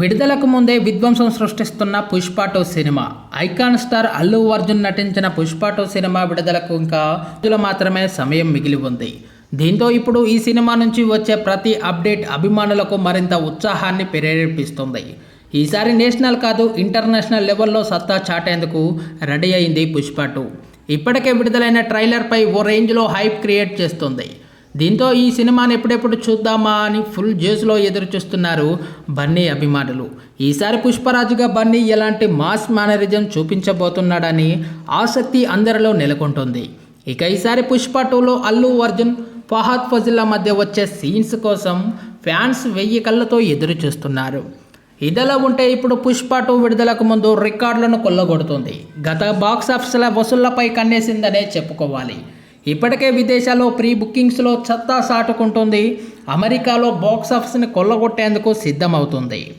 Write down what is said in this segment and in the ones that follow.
విడుదలకు ముందే విధ్వంసం సృష్టిస్తున్న Pushpa two cinema. Icon star Allu Arjun నటించిన పుష్పాటో సినిమా విడుదలకు ఇంకా రోజులు మాత్రమే సమయం మిగిలి ఉంది. దీంతో ఇప్పుడు ఈ సినిమా నుంచి వచ్చే ప్రతి అప్డేట్ అభిమానులకు మరింత ఉత్సాహాన్ని ప్రేరేపిస్తుంది. ఈసారి నేషనల్ కాదు ఇంటర్నేషనల్ లెవెల్లో సత్తా చాటేందుకు రెడీ అయింది పుష్పాటు ఇప్పటికే విడుదలైన ట్రైలర్పై ఓ రేంజ్లో హైప్ క్రియేట్ చేస్తుంది. దీంతో ఈ సినిమాని ఎప్పుడెప్పుడు చూద్దామా అని ఫుల్ జేస్లో ఎదురు చూస్తున్నారు బన్నీ అభిమానులు. ఈసారి పుష్పరాజుగా బన్నీ ఎలాంటి మాస్ మేనరిజం చూపించబోతున్నాడని ఆసక్తి అందరిలో నెలకొంటుంది. ఇక ఈసారి పుష్ప టూలో అల్లు అర్జున్ ఫహాద్ ఫజిల్లా మధ్య వచ్చే సీన్స్ కోసం ఫ్యాన్స్ వెయ్యి కళ్ళతో ఎదురు చూస్తున్నారు ఇదిలా ఉంటే ఇప్పుడు పుష్ప టూ విడుదలకు ముందు రికార్డులను కొల్లగొడుతుంది. గత బాక్సాఫీసుల వసూళ్ళపై కన్నేసిందనే చెప్పుకోవాలి. ఇప్పటికే విదేశాల్లో ప్రీ బుకింగ్స్లో సత్తా సాటుకుంటుంది. అమెరికాలో బాక్స్ ఆఫీస్ని కొల్లగొట్టేందుకు సిద్ధమవుతుంది.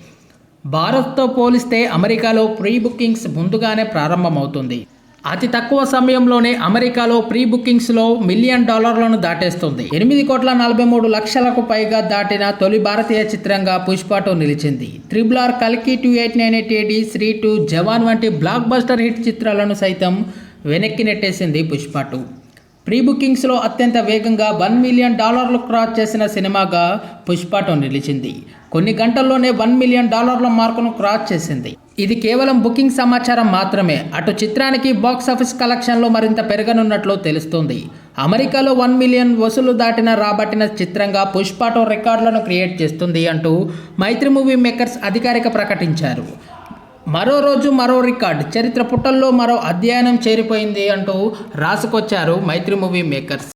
భారత్తో పోలిస్తే అమెరికాలో ప్రీ బుకింగ్స్ ముందుగానే ప్రారంభమవుతుంది. అతి తక్కువ సమయంలోనే అమెరికాలో ప్రీ బుకింగ్స్లో మిలియన్ డాలర్లను దాటేస్తుంది. ఎనిమిది కోట్ల నలభై మూడు లక్షలకు పైగా దాటిన తొలి భారతీయ చిత్రంగా పుష్పటో నిలిచింది. త్రిబుల్ ఆర్ కల్కి two eight nine eight AD Stree two Jawan వంటి బ్లాక్ బస్టర్ హిట్ చిత్రాలను సైతం వెనక్కి నెట్టేసింది పుష్ప టూ. ప్రీ బుకింగ్స్లో అత్యంత వేగంగా వన్ మిలియన్ డాలర్లు క్రాస్ చేసిన సినిమాగా పుష్ప నిలిచింది. కొన్ని గంటల్లోనే వన్ మిలియన్ డాలర్ల మార్కును క్రాస్ చేసింది. ఇది కేవలం బుకింగ్ సమాచారం మాత్రమే. అటు చిత్రానికి బాక్స్ ఆఫీస్ కలెక్షన్లో మరింత పెరగనున్నట్లు తెలుస్తోంది. అమెరికాలో వన్ మిలియన్ వసూలు దాటిన రాబట్టిన చిత్రంగా పుష్పాటో రికార్డులను క్రియేట్ చేస్తుంది అంటూ మైత్రి మూవీ మేకర్స్ అధికారిక ప్రకటించారు. మరో రోజు మరో రికార్డ్. చరిత్ర పుటల్లో మరో అధ్యయనం చేరిపోయింది అంటూ రాసుకొచ్చారు మైత్రి మూవీ మేకర్స్.